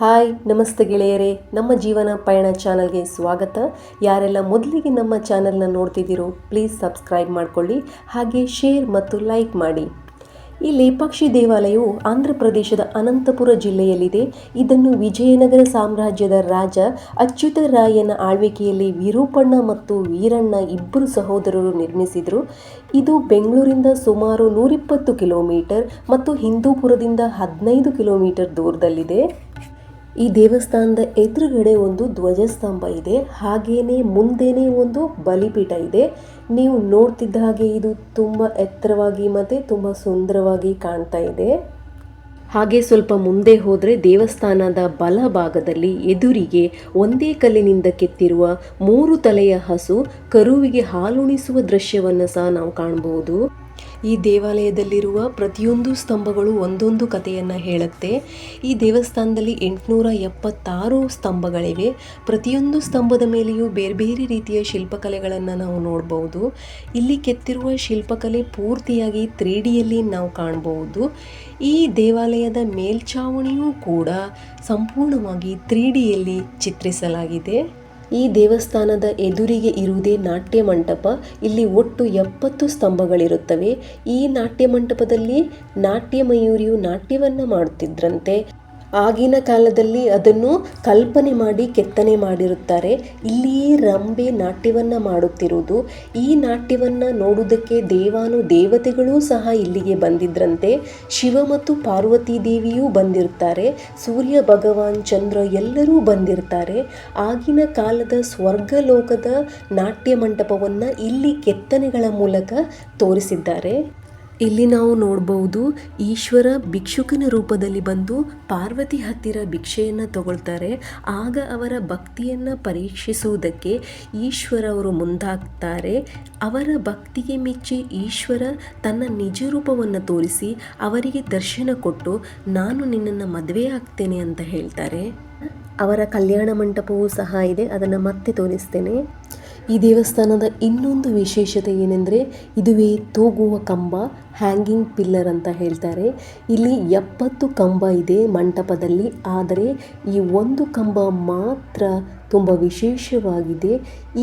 Hi, ನಮಸ್ತೆ ಗೆಳೆಯರೇ. ನಮ್ಮ ಜೀವನ ಪಯಣ ಚಾನಲ್ಗೆ ಸ್ವಾಗತ. ಯಾರೆಲ್ಲ ಮೊದಲಿಗೆ ನಮ್ಮ ಚಾನಲ್ನ ನೋಡ್ತಿದ್ದೀರೋ ಪ್ಲೀಸ್ ಸಬ್ಸ್ಕ್ರೈಬ್ ಮಾಡ್ಕೊಳ್ಳಿ, ಹಾಗೆ ಶೇರ್ ಮತ್ತು ಲೈಕ್ ಮಾಡಿ. ಈ ಲೇಪಾಕ್ಷಿ ದೇವಾಲಯವು ಆಂಧ್ರ ಪ್ರದೇಶದ ಅನಂತಪುರ ಜಿಲ್ಲೆಯಲ್ಲಿದೆ. ಇದನ್ನು ವಿಜಯನಗರ ಸಾಮ್ರಾಜ್ಯದ ರಾಜ ಅಚ್ಯುತರಾಯನ ಆಳ್ವಿಕೆಯಲ್ಲಿ ವಿರೂಪಣ್ಣ ಮತ್ತು ವೀರಣ್ಣ ಇಬ್ಬರು ಸಹೋದರರು ನಿರ್ಮಿಸಿದರು. ಇದು ಬೆಂಗಳೂರಿಂದ ಸುಮಾರು ನೂರಿಪ್ಪತ್ತು ಕಿಲೋಮೀಟರ್ ಮತ್ತು ಹಿಂದೂಪುರದಿಂದ ಹದಿನೈದು ಕಿಲೋಮೀಟರ್ ದೂರದಲ್ಲಿದೆ. ಈ ದೇವಸ್ಥಾನದ ಎದುರುಗಡೆ ಒಂದು ಧ್ವಜಸ್ತಂಭ ಇದೆ. ಹಾಗೇನೆ ಮುಂದೆನೇ ಒಂದು ಬಲಿಪೀಠ ಇದೆ. ನೀವು ನೋಡ್ತಿದ್ದ ಹಾಗೆ ಇದು ತುಂಬ ಎತ್ತರವಾಗಿ ಮತ್ತು ತುಂಬ ಸುಂದರವಾಗಿ ಕಾಣ್ತಾ ಇದೆ. ಹಾಗೆ ಸ್ವಲ್ಪ ಮುಂದೆ ಹೋದರೆ ದೇವಸ್ಥಾನದ ಬಲಭಾಗದಲ್ಲಿ ಎದುರಿಗೆ ಒಂದೇ ಕಲ್ಲಿನಿಂದ ಕೆತ್ತಿರುವ ಮೂರು ತಲೆಯ ಹಸು ಕರುವಿಗೆ ಹಾಲುಣಿಸುವ ದೃಶ್ಯವನ್ನು ಸಹ ನಾವು ಕಾಣಬಹುದು. ಈ ದೇವಾಲಯದಲ್ಲಿರುವ ಪ್ರತಿಯೊಂದು ಸ್ತಂಭಗಳು ಒಂದೊಂದು ಕಥೆಯನ್ನು ಹೇಳುತ್ತೆ. ಈ ದೇವಸ್ಥಾನದಲ್ಲಿ ಎಂಟುನೂರ ಎಪ್ಪತ್ತಾರು ಸ್ತಂಭಗಳಿವೆ. ಪ್ರತಿಯೊಂದು ಸ್ತಂಭದ ಮೇಲೆಯೂ ಬೇರೆ ಬೇರೆ ರೀತಿಯ ಶಿಲ್ಪಕಲೆಗಳನ್ನು ನಾವು ನೋಡಬಹುದು ಇಲ್ಲಿ ಕೆತ್ತಿರುವ ಶಿಲ್ಪಕಲೆ ಪೂರ್ತಿಯಾಗಿ ತ್ರೀ ಡಿಯಲ್ಲಿ ನಾವು ಕಾಣಬಹುದು ಈ ದೇವಾಲಯದ ಮೇಲ್ಛಾವಣಿಯೂ ಕೂಡ ಸಂಪೂರ್ಣವಾಗಿ ತ್ರೀ ಡಿಯಲ್ಲಿ ಚಿತ್ರಿಸಲಾಗಿದೆ. ಈ ದೇವಸ್ಥಾನದ ಎದುರಿಗೆ ಇರುವುದೇ ನಾಟ್ಯ ಮಂಟಪ. ಇಲ್ಲಿ ಒಟ್ಟು ಎಪ್ಪತ್ತು ಸ್ತಂಭಗಳಿರುತ್ತವೆ. ಈ ನಾಟ್ಯ ಮಂಟಪದಲ್ಲಿ ನಾಟ್ಯ ಮಯೂರಿಯು ನಾಟ್ಯವನ್ನು ಮಾಡುತ್ತಿದ್ರಂತೆ. ಆಗಿನ ಕಾಲದಲ್ಲಿ ಅದನ್ನು ಕಲ್ಪನೆ ಮಾಡಿ ಕೆತ್ತನೆ ಮಾಡಿರುತ್ತಾರೆ. ಇಲ್ಲಿಯೇ ರಂಬೆ ನಾಟ್ಯವನ್ನು ಮಾಡುತ್ತಿರುವುದು. ಈ ನಾಟ್ಯವನ್ನು ನೋಡುವುದಕ್ಕೆ ದೇವಾನು ದೇವತೆಗಳೂ ಸಹ ಇಲ್ಲಿಗೆ ಬಂದಿದ್ರಂತೆ. ಶಿವ ಮತ್ತು ಪಾರ್ವತಿ ದೇವಿಯೂ ಬಂದಿರ್ತಾರೆ ಸೂರ್ಯ ಭಗವಾನ್ ಚಂದ್ರ ಎಲ್ಲರೂ ಬಂದಿರ್ತಾರೆ ಆಗಿನ ಕಾಲದ ಸ್ವರ್ಗಲೋಕದ ನಾಟ್ಯ ಮಂಟಪವನ್ನು ಇಲ್ಲಿ ಕೆತ್ತನೆಗಳ ಮೂಲಕ ತೋರಿಸಿದ್ದಾರೆ. ಇಲ್ಲಿ ನಾವು ನೋಡಬಹುದು ಈಶ್ವರ ಭಿಕ್ಷುಕನ ರೂಪದಲ್ಲಿ ಬಂದು ಪಾರ್ವತಿ ಹತ್ತಿರ ಭಿಕ್ಷೆಯನ್ನು ತಗೊಳ್ತಾರೆ. ಆಗ ಅವರ ಭಕ್ತಿಯನ್ನು ಪರೀಕ್ಷಿಸುವುದಕ್ಕೆ ಈಶ್ವರ ಅವರು ಮುಂದಾಗ್ತಾರೆ. ಅವರ ಭಕ್ತಿಗೆ ಮೆಚ್ಚಿ ಈಶ್ವರ ತನ್ನ ನಿಜ ರೂಪವನ್ನು ತೋರಿಸಿ ಅವರಿಗೆ ದರ್ಶನ ಕೊಟ್ಟು, ನಾನು ನಿನ್ನನ್ನು ಮದುವೆ ಆಗ್ತೇನೆ ಅಂತ ಹೇಳ್ತಾರೆ. ಅವರ ಕಲ್ಯಾಣ ಮಂಟಪವೂ ಸಹ ಇದೆ, ಅದನ್ನು ಮತ್ತೆ ತೋರಿಸ್ತೇನೆ. ಈ ದೇವಸ್ಥಾನದ ಇನ್ನೊಂದು ವಿಶೇಷತೆ ಏನೆಂದರೆ ಇದುವೇ ತೂಗುವ ಕಂಬ ಹ್ಯಾಂಗಿಂಗ್ ಪಿಲ್ಲರ್ ಅಂತ ಹೇಳ್ತಾರೆ. ಇಲ್ಲಿ ಎಪ್ಪತ್ತು ಕಂಬ ಇದೆ ಮಂಟಪದಲ್ಲಿ, ಆದರೆ ಈ ಒಂದು ಕಂಬ ಮಾತ್ರ ತುಂಬ ವಿಶೇಷವಾಗಿದೆ.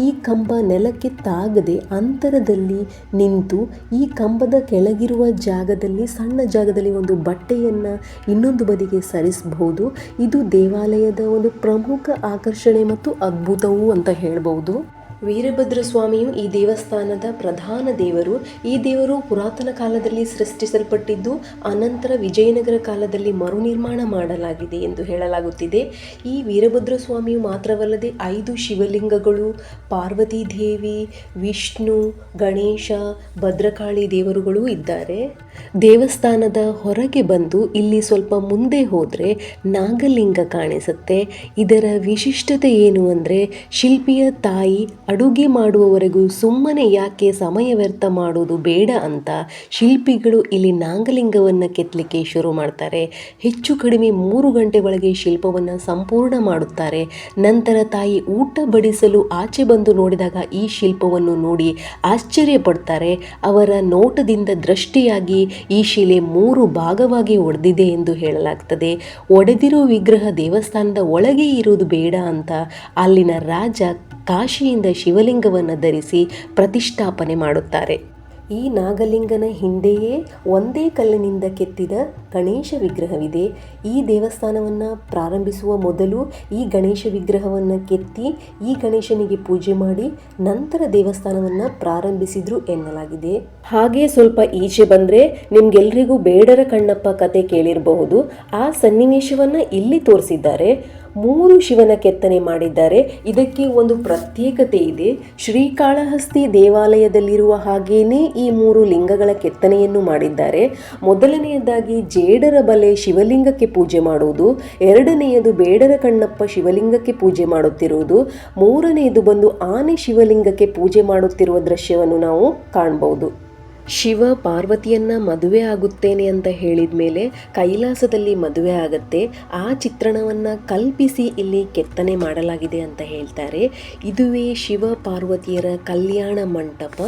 ಈ ಕಂಬ ನೆಲಕ್ಕೆ ತಾಗದೆ ಅಂತರದಲ್ಲಿ ನಿಂತು ಈ ಕಂಬದ ಕೆಳಗಿರುವ ಜಾಗದಲ್ಲಿ, ಸಣ್ಣ ಜಾಗದಲ್ಲಿ ಒಂದು ಬಟ್ಟೆಯನ್ನು ಇನ್ನೊಂದು ಬದಿಗೆ ಸರಿಸಬಹುದು. ಇದು ದೇವಾಲಯದ ಒಂದು ಪ್ರಮುಖ ಆಕರ್ಷಣೆ ಮತ್ತು ಅದ್ಭುತವೂ ಅಂತ ಹೇಳ್ಬೋದು ವೀರಭದ್ರ ಸ್ವಾಮಿಯು ಈ ದೇವಸ್ಥಾನದ ಪ್ರಧಾನ ದೇವರು. ಈ ದೇವರು ಪುರಾತನ ಕಾಲದಲ್ಲಿ ಸೃಷ್ಟಿಸಲ್ಪಟ್ಟಿದ್ದು, ಅನಂತರ ವಿಜಯನಗರ ಕಾಲದಲ್ಲಿ ಮರುನಿರ್ಮಾಣ ಮಾಡಲಾಗಿದೆ ಎಂದು ಹೇಳಲಾಗುತ್ತಿದೆ. ಈ ವೀರಭದ್ರ ಸ್ವಾಮಿಯು ಮಾತ್ರವಲ್ಲದೆ ಐದು ಶಿವಲಿಂಗಗಳು, ಪಾರ್ವತಿ ದೇವಿ, ವಿಷ್ಣು, ಗಣೇಶ, ಭದ್ರಕಾಳಿ ದೇವರುಗಳು ಇದ್ದಾರೆ. ದೇವಸ್ಥಾನದ ಹೊರಗೆ ಬಂದು ಇಲ್ಲಿ ಸ್ವಲ್ಪ ಮುಂದೆ ಹೋದರೆ ನಾಗಲಿಂಗ ಕಾಣಿಸುತ್ತೆ. ಇದರ ವಿಶಿಷ್ಟತೆ ಏನು ಅಂದರೆ, ಶಿಲ್ಪಿಯ ತಾಯಿ ಅಡುಗೆ ಮಾಡುವವರೆಗೂ ಸುಮ್ಮನೆ ಯಾಕೆ ಸಮಯ ವ್ಯರ್ಥ ಮಾಡೋದು ಬೇಡ ಅಂತ ಶಿಲ್ಪಿಗಳು ಇಲ್ಲಿ ನಾಗಲಿಂಗವನ್ನು ಕೆತ್ತಲಿಕ್ಕೆ ಶುರು ಮಾಡ್ತಾರೆ. ಹೆಚ್ಚು ಕಡಿಮೆ ಮೂರು ಗಂಟೆ ಒಳಗೆ ಶಿಲ್ಪವನ್ನು ಸಂಪೂರ್ಣ ಮಾಡುತ್ತಾರೆ. ನಂತರ ತಾಯಿ ಊಟ ಬಡಿಸಲು ಆಚೆ ಬಂದು ನೋಡಿದಾಗ ಈ ಶಿಲ್ಪವನ್ನು ನೋಡಿ ಆಶ್ಚರ್ಯ ಪಡ್ತಾರೆ. ಅವರ ನೋಟದಿಂದ ದೃಷ್ಟಿಯಾಗಿ ಈ ಶಿಲೆ ಮೂರು ಭಾಗವಾಗಿ ಒಡೆದಿದೆ ಎಂದು ಹೇಳಲಾಗ್ತದೆ. ಒಡೆದಿರೋ ವಿಗ್ರಹ ದೇವಸ್ಥಾನದ ಒಳಗೆ ಇರುವುದು ಬೇಡ ಅಂತ ಅಲ್ಲಿನ ರಾಜ ಕಾಶಿಯಿಂದ ಶಿವಲಿಂಗವನ್ನು ಧರಿಸಿ ಪ್ರತಿಷ್ಠಾಪನೆ ಮಾಡುತ್ತಾರೆ. ಈ ನಾಗಲಿಂಗನ ಹಿಂದೆಯೇ ಒಂದೇ ಕಲ್ಲಿನಿಂದ ಕೆತ್ತಿದ ಗಣೇಶ ವಿಗ್ರಹವಿದೆ. ಈ ದೇವಸ್ಥಾನವನ್ನು ಪ್ರಾರಂಭಿಸುವ ಮೊದಲು ಈ ಗಣೇಶ ವಿಗ್ರಹವನ್ನು ಕೆತ್ತಿ ಈ ಗಣೇಶನಿಗೆ ಪೂಜೆ ಮಾಡಿ ನಂತರ ದೇವಸ್ಥಾನವನ್ನು ಪ್ರಾರಂಭಿಸಿದ್ರು ಎನ್ನಲಾಗಿದೆ. ಹಾಗೆ ಸ್ವಲ್ಪ ಈಚೆ ಬಂದರೆ ನಿಮ್ಗೆಲ್ರಿಗೂ ಬೇಡರ ಕಣ್ಣಪ್ಪ ಕತೆ ಕೇಳಿರಬಹುದು. ಆ ಸನ್ನಿವೇಶವನ್ನು ಇಲ್ಲಿ ತೋರಿಸಿದ್ದಾರೆ. ಮೂರು ಶಿವನ ಕೆತ್ತನೆ ಮಾಡಿದ್ದಾರೆ. ಇದಕ್ಕೆ ಒಂದು ಪ್ರತ್ಯೇಕತೆ ಇದೆ. ಶ್ರೀಕಾಳಹಸ್ತಿ ದೇವಾಲಯದಲ್ಲಿರುವ ಹಾಗೇನೇ ಈ ಮೂರು ಲಿಂಗಗಳ ಕೆತ್ತನೆಯನ್ನು ಮಾಡಿದ್ದಾರೆ. ಮೊದಲನೆಯದಾಗಿ ಜೇಡರ ಬಲೆ ಶಿವಲಿಂಗಕ್ಕೆ ಪೂಜೆ ಮಾಡುವುದು. ಎರಡನೆಯದು ಬೇಡರ ಕಣ್ಣಪ್ಪ ಶಿವಲಿಂಗಕ್ಕೆ ಪೂಜೆ ಮಾಡುತ್ತಿರುವುದು. ಮೂರನೆಯದು ಬಂದು ಆನೆ ಶಿವಲಿಂಗಕ್ಕೆ ಪೂಜೆ ಮಾಡುತ್ತಿರುವ ದೃಶ್ಯವನ್ನು ನಾವು ಕಾಣಬಹುದು. ಶಿವ ಪಾರ್ವತಿಯನ್ನ ಮದುವೆ ಆಗುತ್ತೇನೆ ಅಂತ ಹೇಳಿದ ಮೇಲೆ ಕೈಲಾಸದಲ್ಲಿ ಮದುವೆ ಆಗತ್ತೆ. ಆ ಚಿತ್ರಣವನ್ನ ಕಲ್ಪಿಸಿ ಇಲ್ಲಿ ಕೆತ್ತನೆ ಮಾಡಲಾಗಿದೆ ಅಂತ ಹೇಳ್ತಾರೆ. ಇದುವೇ ಶಿವ ಪಾರ್ವತಿಯರ ಕಲ್ಯಾಣ ಮಂಟಪ.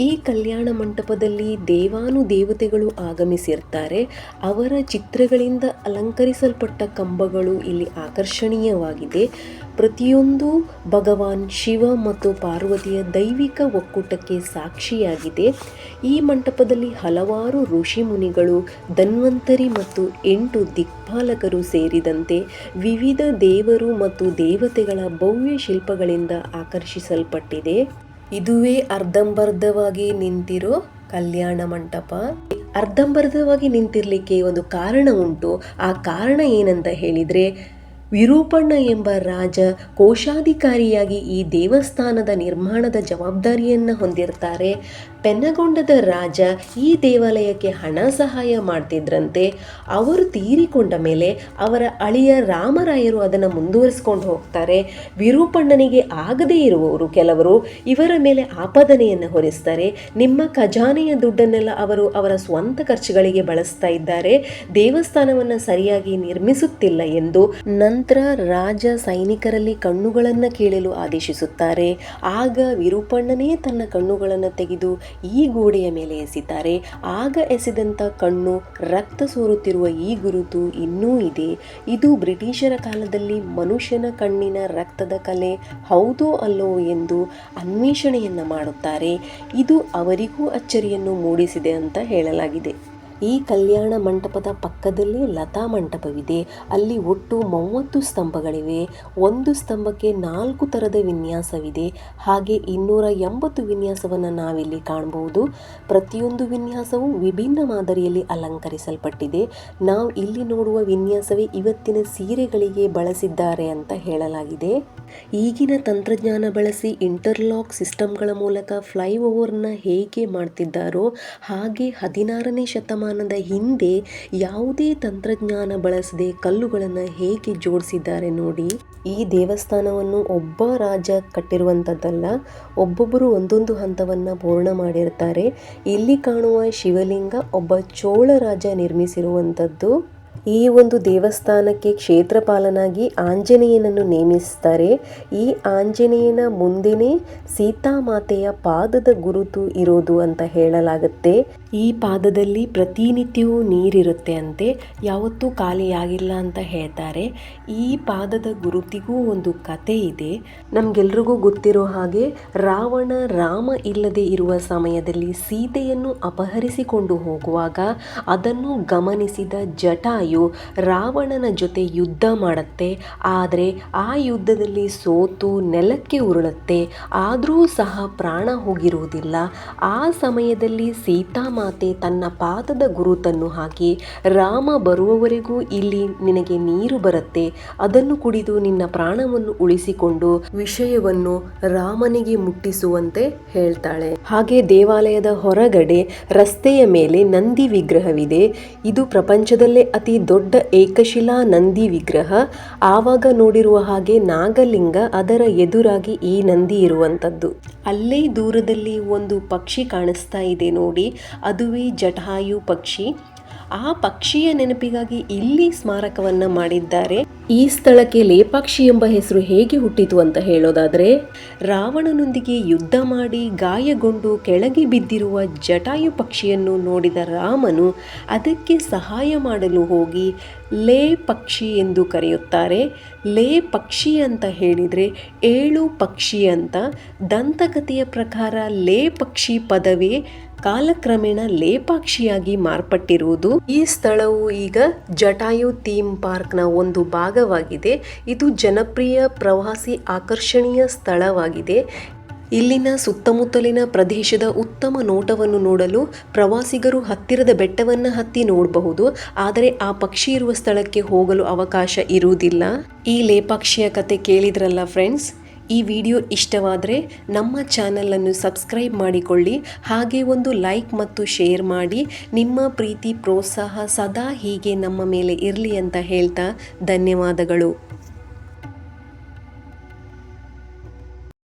ಈ ಕಲ್ಯಾಣ ಮಂಟಪದಲ್ಲಿ ದೇವಾನು ದೇವತೆಗಳು ಆಗಮಿಸಿರ್ತಾರೆ. ಅವರ ಚಿತ್ರಗಳಿಂದ ಅಲಂಕರಿಸಲ್ಪಟ್ಟ ಕಂಬಗಳು ಇಲ್ಲಿ ಆಕರ್ಷಣೀಯವಾಗಿದೆ. ಪ್ರತಿಯೊಂದು ಭಗವಾನ್ ಶಿವ ಮತ್ತು ಪಾರ್ವತಿಯ ದೈವಿಕ ಒಕ್ಕೂಟಕ್ಕೆ ಸಾಕ್ಷಿಯಾಗಿದೆ. ಈ ಮಂಟಪದಲ್ಲಿ ಹಲವಾರು ಋಷಿ ಮುನಿಗಳು, ಧನ್ವಂತರಿ ಮತ್ತು ಎಂಟು ದಿಕ್ಪಾಲಕರು ಸೇರಿದಂತೆ ವಿವಿಧ ದೇವರು ಮತ್ತು ದೇವತೆಗಳ ಭವ್ಯ ಶಿಲ್ಪಗಳಿಂದ ಆಕರ್ಷಿಸಲ್ಪಟ್ಟಿದೆ. ಇದುವೇ ಅರ್ಧಂಬರ್ಧವಾಗಿ ನಿಂತಿರೋ ಕಲ್ಯಾಣ ಮಂಟಪ. ಅರ್ಧಂಬರ್ಧವಾಗಿ ನಿಂತಿರ್ಲಿಕ್ಕೆ ಒಂದು ಕಾರಣ ಉಂಟು. ಆ ಕಾರಣ ಏನಂತ ಹೇಳಿದ್ರೆ, ವಿರೂಪಣ್ಣ ಎಂಬ ರಾಜ ಕೋಶಾಧಿಕಾರಿಯಾಗಿ ಈ ದೇವಸ್ಥಾನದ ನಿರ್ಮಾಣದ ಜವಾಬ್ದಾರಿಯನ್ನು ಹೊಂದಿರ್ತಾರೆ. ಪೆನ್ನಗೊಂಡದ ರಾಜ ಈ ದೇವಾಲಯಕ್ಕೆ ಹಣ ಸಹಾಯ ಮಾಡ್ತಿದ್ರಂತೆ, ಅವರು ತೀರಿಕೊಂಡ ಮೇಲೆ ಅವರ ಅಳಿಯ ರಾಮರಾಯರು ಅದನ್ನು ಮುಂದುವರಿಸ್ಕೊಂಡು ಹೋಗ್ತಾರೆ. ವಿರೂಪಣ್ಣನಿಗೆ ಆಗದೇ ಇರುವವರು ಕೆಲವರು ಇವರ ಮೇಲೆ ಆಪಾದನೆಯನ್ನು ಹೊರಿಸ್ತಾರೆ. ನಿಮ್ಮ ಖಜಾನೆಯ ದುಡ್ಡನ್ನೆಲ್ಲ ಅವರು ಅವರ ಸ್ವಂತ ಖರ್ಚುಗಳಿಗೆ ಬಳಸ್ತಾ ಇದ್ದಾರೆ. ದೇವಸ್ಥಾನವನ್ನು ಸರಿಯಾಗಿ ನಿರ್ಮಿಸುತ್ತಿಲ್ಲ ಎಂದು ನಂತರ ರಾಜ ಸೈನಿಕರಲ್ಲಿ ಕಣ್ಣುಗಳನ್ನು ಕೇಳಲು ಆದೇಶಿಸುತ್ತಾರೆ. ಆಗ ವಿರೂಪಣ್ಣನೇ ತನ್ನ ಕಣ್ಣುಗಳನ್ನು ತೆಗೆದು ಈ ಗೋಡೆಯ ಮೇಲೆ ಎಸಿತಾರೆ ಆಗ ಎಸೆದಂಥ ಕಣ್ಣು, ರಕ್ತ ಸೋರುತ್ತಿರುವ ಈ ಗುರುತು ಇನ್ನೂ ಇದೆ. ಇದು ಬ್ರಿಟಿಷರ ಕಾಲದಲ್ಲಿ ಮನುಷ್ಯನ ಕಣ್ಣಿನ ರಕ್ತದ ಕಲೆ. ಹೌದೋ ಅಲ್ಲೋ ಎಂದು ಅನ್ವೇಷಣೆಯನ್ನು ಮಾಡುತ್ತಾರೆ. ಇದು ಅವರಿಗೂ ಅಚ್ಚರಿಯನ್ನು ಮೂಡಿಸಿದೆ ಅಂತ ಹೇಳಲಾಗಿದೆ. ಈ ಕಲ್ಯಾಣ ಮಂಟಪದ ಪಕ್ಕದಲ್ಲಿ ಲತಾ ಮಂಟಪವಿದೆ. ಅಲ್ಲಿ ಒಟ್ಟು ಮೂವತ್ತು ಸ್ತಂಭಗಳಿವೆ. ಒಂದು ಸ್ತಂಭಕ್ಕೆ ನಾಲ್ಕು ಥರದ ವಿನ್ಯಾಸವಿದೆ. ಹಾಗೆ ಇನ್ನೂರ ಎಂಬತ್ತು ವಿನ್ಯಾಸವನ್ನು ನಾವಿಲ್ಲಿ ಕಾಣಬಹುದು ಪ್ರತಿಯೊಂದು ವಿನ್ಯಾಸವು ವಿಭಿನ್ನ ಮಾದರಿಯಲ್ಲಿ ಅಲಂಕರಿಸಲ್ಪಟ್ಟಿದೆ. ನಾವು ಇಲ್ಲಿ ನೋಡುವ ವಿನ್ಯಾಸವೇ ಇವತ್ತಿನ ಸೀರೆಗಳಿಗೆ ಬಳಸಿದ್ದಾರೆ ಅಂತ ಹೇಳಲಾಗಿದೆ. ಈಗಿನ ತಂತ್ರಜ್ಞಾನ ಬಳಸಿ ಇಂಟರ್ಲಾಕ್ ಸಿಸ್ಟಮ್ಗಳ ಮೂಲಕ ಫ್ಲೈಓವರ್ನ ಹೇಗೆ ಮಾಡ್ತಿದ್ದಾರೋ ಹಾಗೆ ಹದಿನಾರನೇ ಶತಮಾನದ ಹಿಂದೆ ಯಾವುದೇ ತಂತ್ರಜ್ಞಾನ ಬಳಸದೆ ಕಲ್ಲುಗಳನ್ನು ಹೇಗೆ ಜೋಡಿಸಿದ್ದಾರೆ ನೋಡಿ. ಈ ದೇವಸ್ಥಾನವನ್ನು ಒಬ್ಬ ರಾಜ ಕಟ್ಟಿರುವಂಥದ್ದಲ್ಲ, ಒಬ್ಬೊಬ್ಬರು ಒಂದೊಂದು ಹಂತವನ್ನು ಪೂರ್ಣ ಮಾಡಿರ್ತಾರೆ. ಇಲ್ಲಿ ಕಾಣುವ ಶಿವಲಿಂಗ ಒಬ್ಬ ಚೋಳ ರಾಜ ನಿರ್ಮಿಸಿರುವಂಥದ್ದು. ಈ ಒಂದು ದೇವಸ್ಥಾನಕ್ಕೆ ಕ್ಷೇತ್ರಪಾಲನಾಗಿ ಆಂಜನೇಯನನ್ನು ನೇಮಿಸ್ತಾರೆ. ಈ ಆಂಜನೇಯನ ಮುಂದೆನೇ ಸೀತಾಮಾತೆಯ ಪಾದದ ಗುರುತು ಇರೋದು ಅಂತ ಹೇಳಲಾಗುತ್ತೆ. ಈ ಪಾದದಲ್ಲಿ ಪ್ರತಿನಿತ್ಯವೂ ನೀರಿರುತ್ತೆ ಅಂತೆ, ಯಾವತ್ತೂ ಖಾಲಿಯಾಗಿಲ್ಲ ಅಂತ ಹೇಳ್ತಾರೆ. ಈ ಪಾದದ ಗುರುತಿಗೂ ಒಂದು ಕತೆ ಇದೆ. ನಮಗೆಲ್ರಿಗೂ ಗೊತ್ತಿರೋ ಹಾಗೆ, ರಾವಣ ರಾಮ ಇಲ್ಲದೆ ಇರುವ ಸಮಯದಲ್ಲಿ ಸೀತೆಯನ್ನು ಅಪಹರಿಸಿಕೊಂಡು ಹೋಗುವಾಗ ಅದನ್ನು ಗಮನಿಸಿದ ಜಟಾಯು ರಾವಣನ ಜೊತೆ ಯುದ್ಧ ಮಾಡುತ್ತೆ, ಆದರೆ ಆ ಯುದ್ಧದಲ್ಲಿ ಸೋತು ನೆಲಕ್ಕೆ ಉರುಳುತ್ತೆ, ಆದರೂ ಸಹ ಪ್ರಾಣ ಹೋಗಿರುವುದಿಲ್ಲ. ಆ ಸಮಯದಲ್ಲಿ ಸೀತಾಮಾತೆ ತನ್ನ ಪಾದದ ಗುರುತನ್ನು ಹಾಕಿ, ರಾಮ ಬರುವವರೆಗೂ ಇಲ್ಲಿ ನಿನಗೆ ನೀರು ಬರುತ್ತೆ, ಅದನ್ನು ಕುಡಿದು ನಿನ್ನ ಪ್ರಾಣವನ್ನು ಉಳಿಸಿಕೊಂಡು ವಿಷಯವನ್ನು ರಾಮನಿಗೆ ಮುಟ್ಟಿಸುವಂತೆ ಹೇಳ್ತಾಳೆ. ಹಾಗೆ ದೇವಾಲಯದ ಹೊರಗಡೆ ರಸ್ತೆಯ ಮೇಲೆ ನಂದಿ ವಿಗ್ರಹವಿದೆ. ಇದು ಪ್ರಪಂಚದಲ್ಲೇ ಅತಿ ದೊಡ್ಡ ಏಕಶಿಲಾ ನಂದಿ ವಿಗ್ರಹ. ಆವಾಗ ನೋಡಿರುವ ಹಾಗೆ ನಾಗಲಿಂಗ ಅದರ ಎದುರಾಗಿ ಈ ನಂದಿ ಇರುವಂಥದ್ದು. ಅಲ್ಲೇ ದೂರದಲ್ಲಿ ಒಂದು ಪಕ್ಷಿ ಕಾಣಿಸ್ತಾ ಇದೆ ನೋಡಿ. ಅದುವೇ ಜಟಾಯು ಪಕ್ಷಿ. ಆ ಪಕ್ಷಿಯ ನೆನಪಿಗಾಗಿ ಇಲ್ಲಿ ಸ್ಮಾರಕವನ್ನ ಮಾಡಿದ್ದಾರೆ. ಈ ಸ್ಥಳಕ್ಕೆ ಲೇಪಾಕ್ಷಿ ಎಂಬ ಹೆಸರು ಹೇಗೆ ಹುಟ್ಟಿತು ಅಂತ ಹೇಳೋದಾದ್ರೆ, ರಾವಣನೊಂದಿಗೆ ಯುದ್ಧ ಮಾಡಿ ಗಾಯಗೊಂಡು ಕೆಳಗೆ ಬಿದ್ದಿರುವ ಜಟಾಯು ಪಕ್ಷಿಯನ್ನು ನೋಡಿದ ರಾಮನು ಅದಕ್ಕೆ ಸಹಾಯ ಮಾಡಲು ಹೋಗಿ ಲೇ ಪಕ್ಷಿ ಎಂದು ಕರೆಯುತ್ತಾರೆ. ಲೇ ಪಕ್ಷಿ ಅಂತ ಹೇಳಿದರೆ ಏಳು ಪಕ್ಷಿ ಅಂತ. ದಂತಕಥೆಯ ಪ್ರಕಾರ ಲೇ ಪಕ್ಷಿ ಪದವೇ ಕಾಲಕ್ರಮೇಣ ಲೇಪಾಕ್ಷಿಯಾಗಿ ಮಾರ್ಪಟ್ಟಿರುವುದು. ಈ ಸ್ಥಳವು ಈಗ ಜಟಾಯು ಥೀಮ್ ಪಾರ್ಕ್ನ ಒಂದು ಭಾಗವಾಗಿದೆ. ಇದು ಜನಪ್ರಿಯ ಪ್ರವಾಸಿ ಆಕರ್ಷಣೀಯ ಸ್ಥಳವಾಗಿದೆ. ಇಲ್ಲಿನ ಸುತ್ತಮುತ್ತಲಿನ ಪ್ರದೇಶದ ಉತ್ತಮ ನೋಟವನ್ನು ನೋಡಲು ಪ್ರವಾಸಿಗರು ಹತ್ತಿರದ ಬೆಟ್ಟವನ್ನು ಹತ್ತಿ ನೋಡಬಹುದು. ಆದರೆ ಆ ಪಕ್ಷಿ ಇರುವ ಸ್ಥಳಕ್ಕೆ ಹೋಗಲು ಅವಕಾಶ ಇರುವುದಿಲ್ಲ. ಈ ಲೇಪಾಕ್ಷಿಯ ಕತೆ ಕೇಳಿದ್ರಲ್ಲ ಫ್ರೆಂಡ್ಸ್ ಈ ವಿಡಿಯೋ ಇಷ್ಟವಾದರೆ ನಮ್ಮ ಚಾನಲನ್ನು ಸಬ್ಸ್ಕ್ರೈಬ್ ಮಾಡಿಕೊಳ್ಳಿ. ಹಾಗೆ ಒಂದು ಲೈಕ್ ಮತ್ತು ಶೇರ್ ಮಾಡಿ. ನಿಮ್ಮ ಪ್ರೀತಿ, ಪ್ರೋತ್ಸಾಹ ಸದಾ ಹೀಗೆ ನಮ್ಮ ಮೇಲೆ ಇರಲಿ ಅಂತ ಹೇಳ್ತಾ ಧನ್ಯವಾದಗಳು.